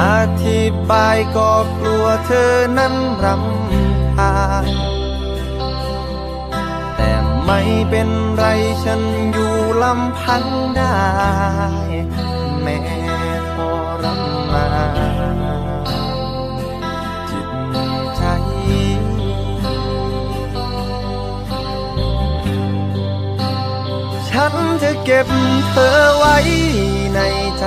อธิบายก็กลัวเธอนั้นรำคาญแต่ไม่เป็นไรฉันอยู่ลำพังได้ แม้ทรมานจิตใจ ฉันจะเก็บเธอไว้ในใจ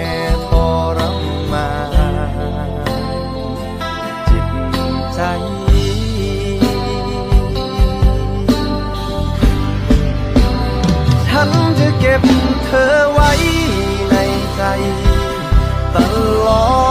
ฉันจะเก็บเธอไว้ในใจ ตลอด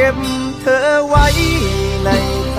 ก็บเธอไว้ในใจ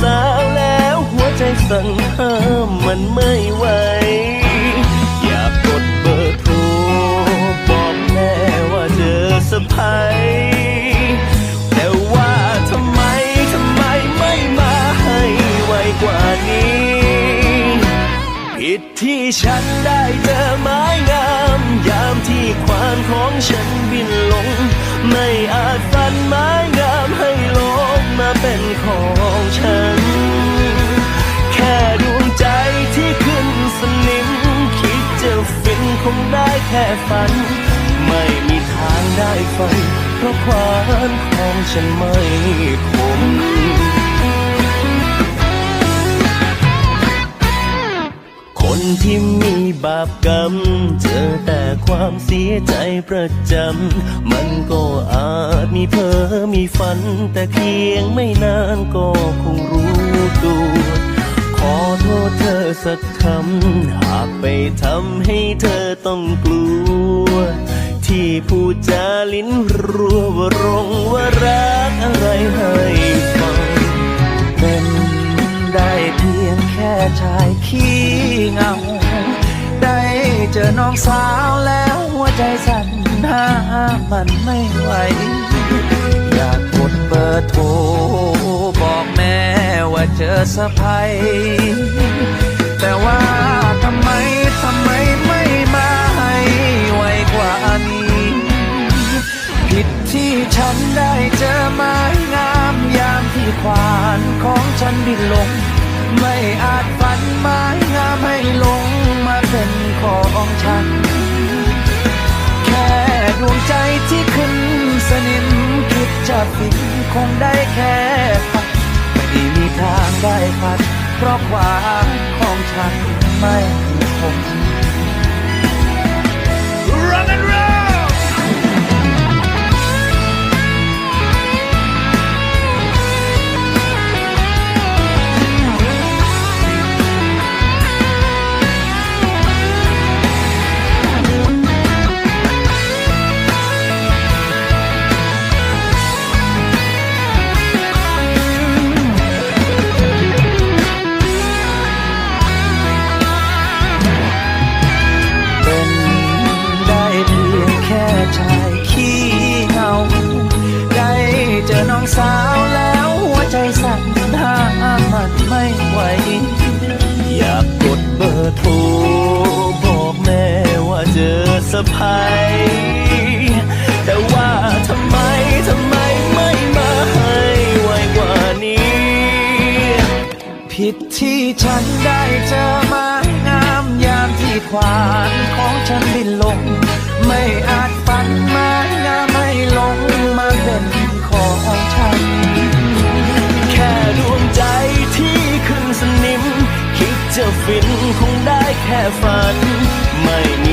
สาวแล้วหัวใจสั่นห้ามมันไม่ไหว อยากกดเบอร์โทรบอกแม่ว่าเจอสะพาย ผิดที่ฉันได้เจอไม้งาม ยามที่ควานของฉันบินลง ไม่อาจฟันไม้งามให้ลงมาเป็นของฉัน แค่ดวงใจที่ขึ้นสนิม คิดจะฟินคงได้แค่ฝัน ไม่มีทางได้ฝัน เพราะความของฉันไม่คม ที่มีบาปกรรม เจอแต่ความเสียใจประจำ มันก็อาจมีเพ้อมีฝัน แต่เพียงไม่นานก็คงรู้ตัวขอโทษเธอสักคำ หากไปทำให้เธอต้องกลัว ที่พูดจาลิ้นรัวว่ารงว่ารักอะไรให้ฟัง ชายขี้เงา ได้เจอน้องสาวแล้วหัวใจสั่นห้ามมันไม่ไหว อยากกดเบอร์โทรบอกแม่ว่าเจอสะพายแต่ว่าทำไมทำไมไม่มาให้ไวกว่านี้ ผิดที่ฉันได้เจอไม้งามยามที่ควานของฉันบินลง ไม่อาจฝันม้งามให้ลงมาเป็นของฉัน แค่ดวงใจที่ขึ้นสนิมคิดจะฟินคงได้แค่ฝันไม่มีทางได้พัด เพราะความของฉันไม่คง Run and roll อสะพายแต่ว่าทำไมทำไมไม่มาให้ไวกว่านี้ ผิดที่ฉันได้เจอไม้งามยามที่ควานของฉันบินลง ไม่อาจฝันไม้งามไม่ลงมาเป็นของฉัน แค่ดวงใจที่ขึ้นสนิม คิดจะฟินคงได้แค่ฝัน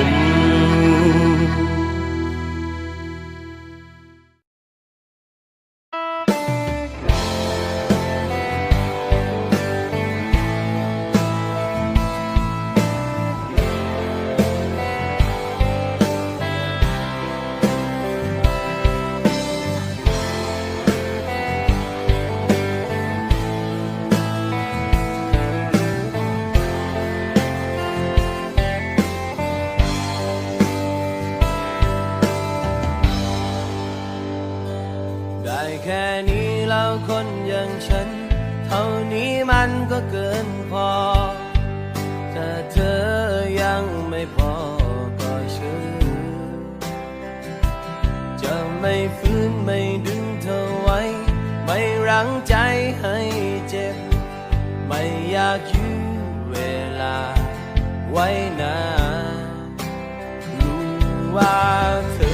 ม ไม่ฟื้นไม่ดึงเธอไว้ ไม่รังใจให้เจ็บ ไม่อยากยื้อเวลาไว้นานรู้ว่าเธอ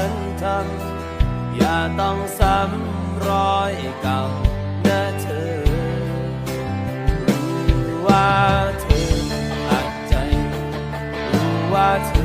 ฉันทำอย่าต้องซ้ำรอยเก่านะเธอรู้ว่าเธออัดใจรู้ว่าเธอ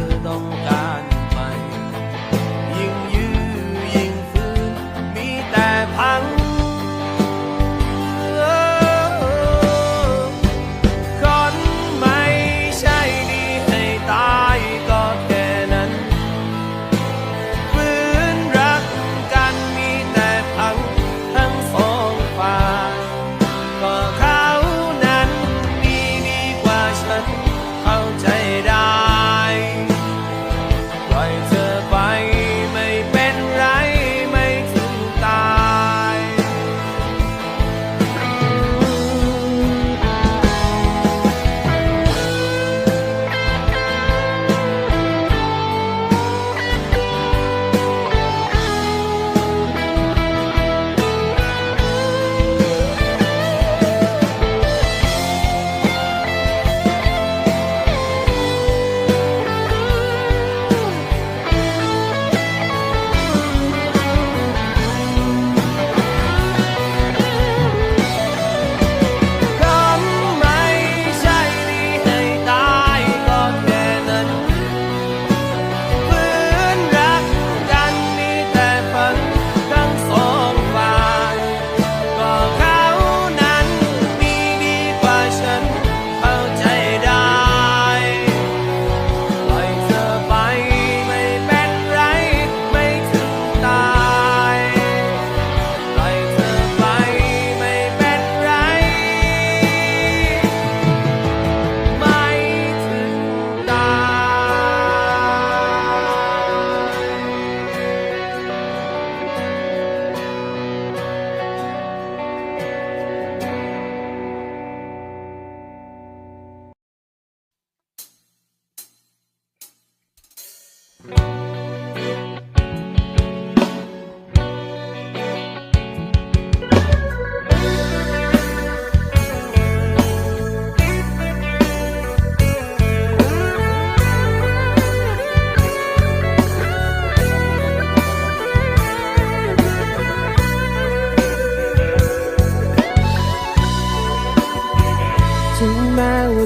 ที่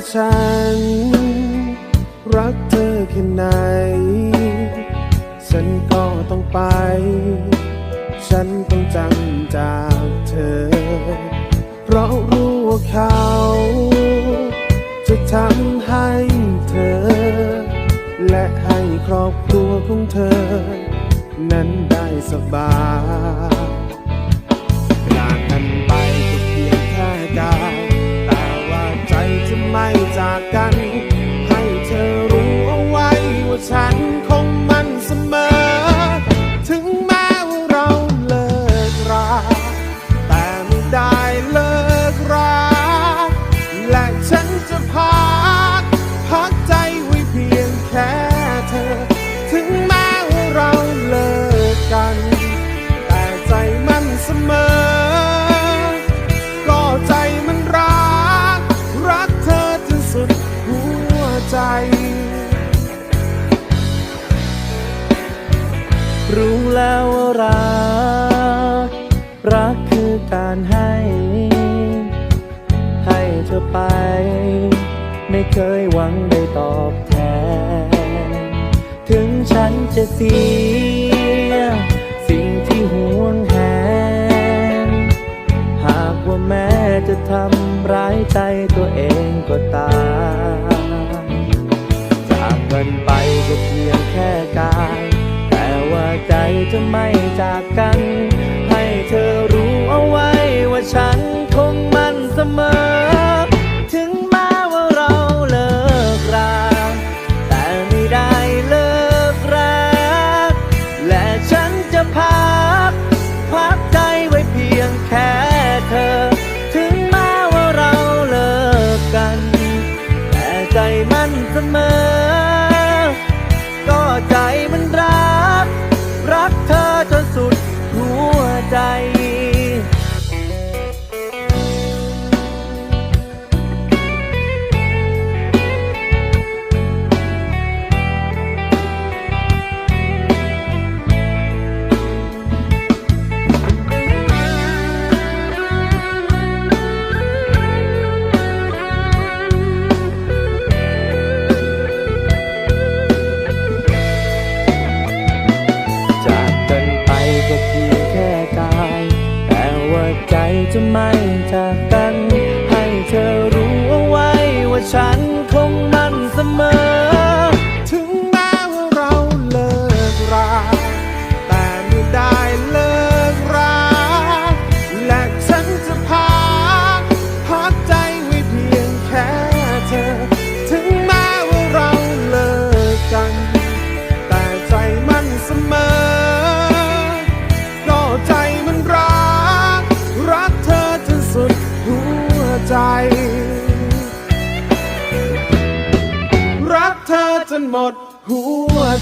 แไป ฉันต้องจำจากเธอ เพราะรู้ว่าเขา จะทำให้เธอ และให้ครอบครัวของเธอ นั้นได้สบายจากกันไปก็เพียงแค่กายแต่ว่าใจจะไม่จากกัน ให้เธอรู้เอาไว้ว่าฉัน เคยหวังได้ตอบแทน ถึงฉันจะเสีย สิ่งที่หวงแหน หากว่าแม้จะทำร้ายใจตัวเองก็ตามจากกันไปก็เพียงแค่กายแต่ว่าใจจะไม่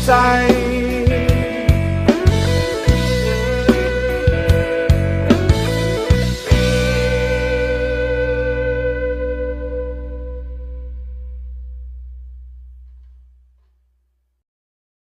side.